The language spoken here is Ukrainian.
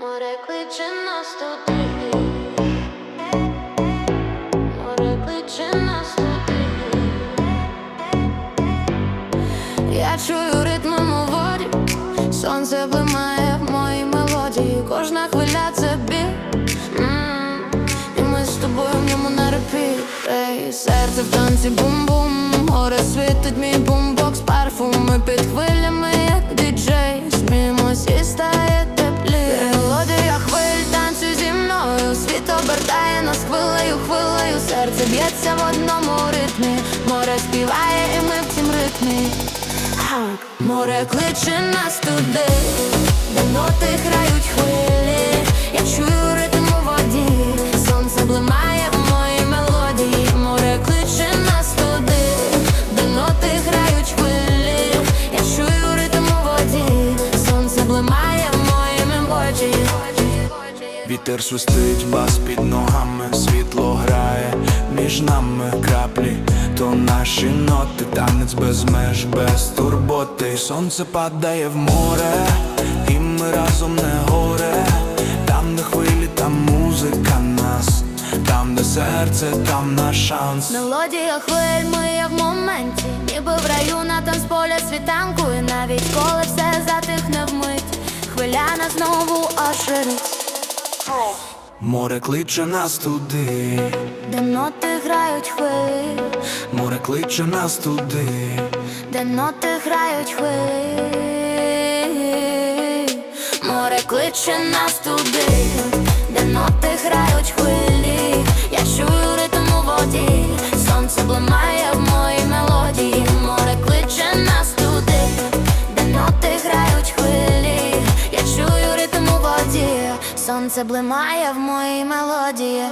Море кличе. Море кличе. Я чую ритмом у воді, сонце блимає в моїй мелодії, кожна хвиля це біль. І ми з тобою в ньому на репіт Серце в танці бум-бум, горе світить мій бумбокс, парфуми під хвилями, обертає нас хвилею, хвилею. Серце б'ється в одному ритмі. Море співає, і ми в цім ритмі. Море кличе нас туди, де ноти Вітер свистить, бас під ногами, світло грає між нами краплі, то наші ноти, танець без меж, без турботи. Сонце падає в море, і ми разом не горе. Там, де хвилі, там музика нас, там, де серце, там наш шанс. Мелодія хвиль, ми є в моменті, ніби в раю на танцполі світанку, і навіть коли все затихне вмить, хвиля нас знову оширить, Море кличе нас туди, де ноти грають хвилі, море кличе нас туди. де ноти грають хвилі, море кличе нас туди, де ноти грають хвилі, я чую ритм у воді, сонце блимає сонце блимає в моїй мелодії.